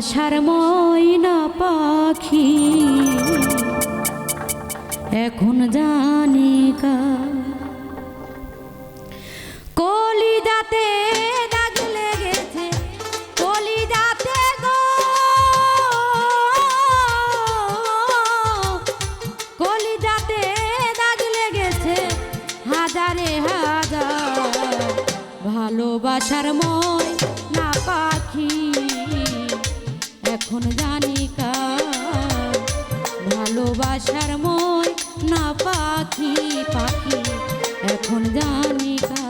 আশার ময়না পাখি। এখন জানে কা। কলিদাতে দাগ লেগেছে কলিদাতে গো। কলিদাতে দাগ লেগেছে, হাজারে হাজার। ভালোবাসার ময় না পাখি। এখন জানি কার ভালোবাসার মই না পাখি পাখি। এখন জানিকা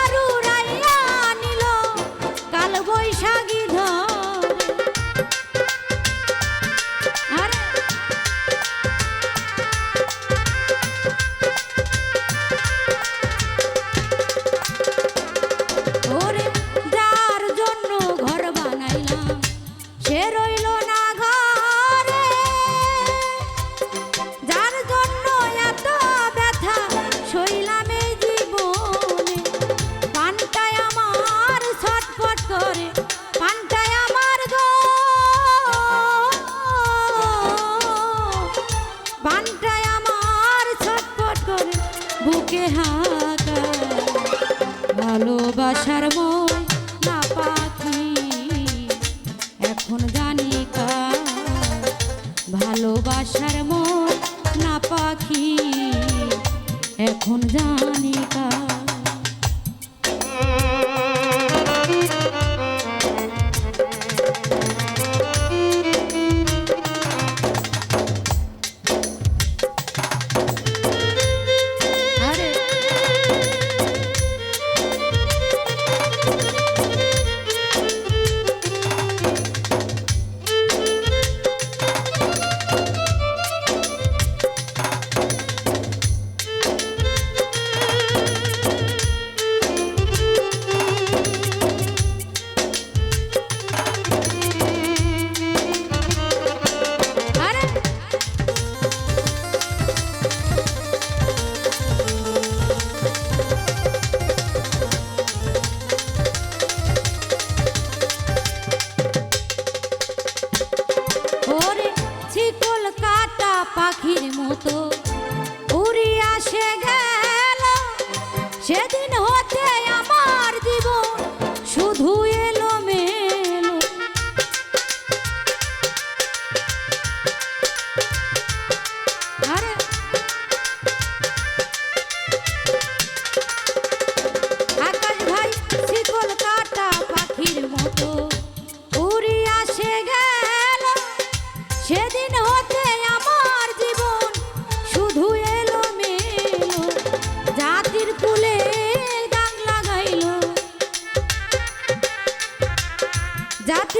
ব্যথার মন না পাখি এখন জানিকা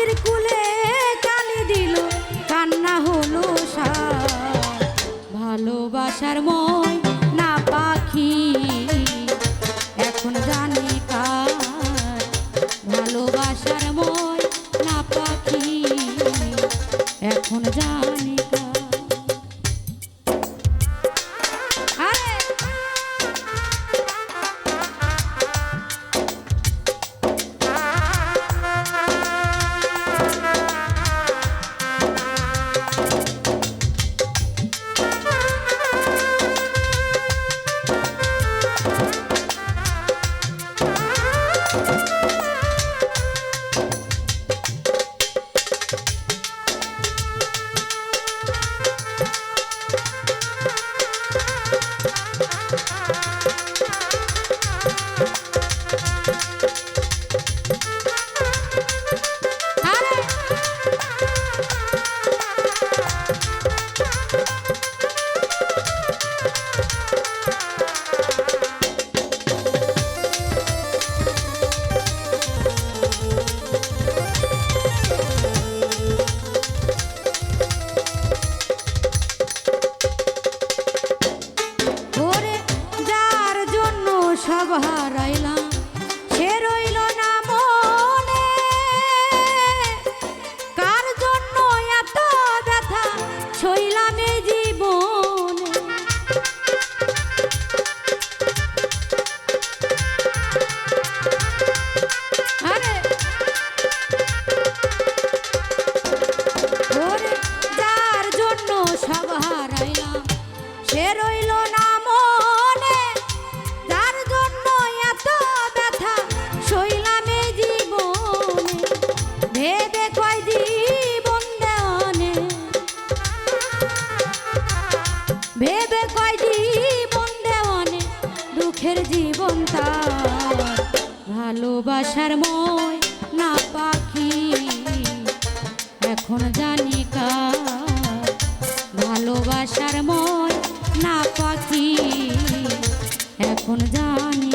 মাসির কুলে কালি দিল কান্না হলো সা ভালোবাসার মন সুখের জীবন তার ভালোবাসার ময় না পাখি। এখন জানি কা, ভালোবাসার ময় না পাখি। এখন জানি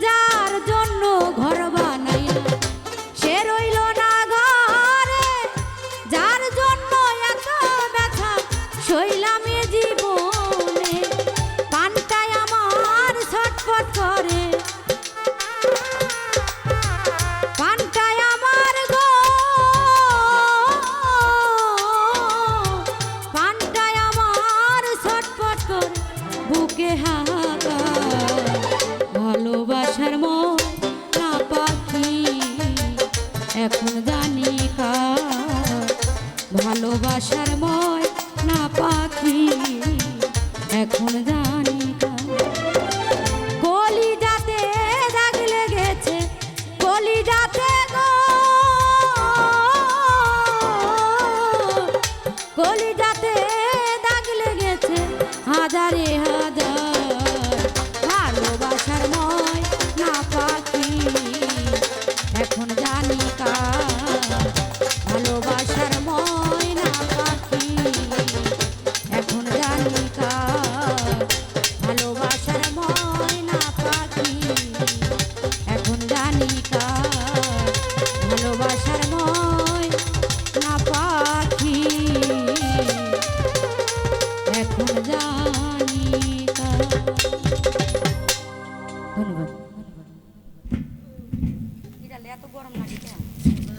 die. তার ময় না পাখি। এখন যা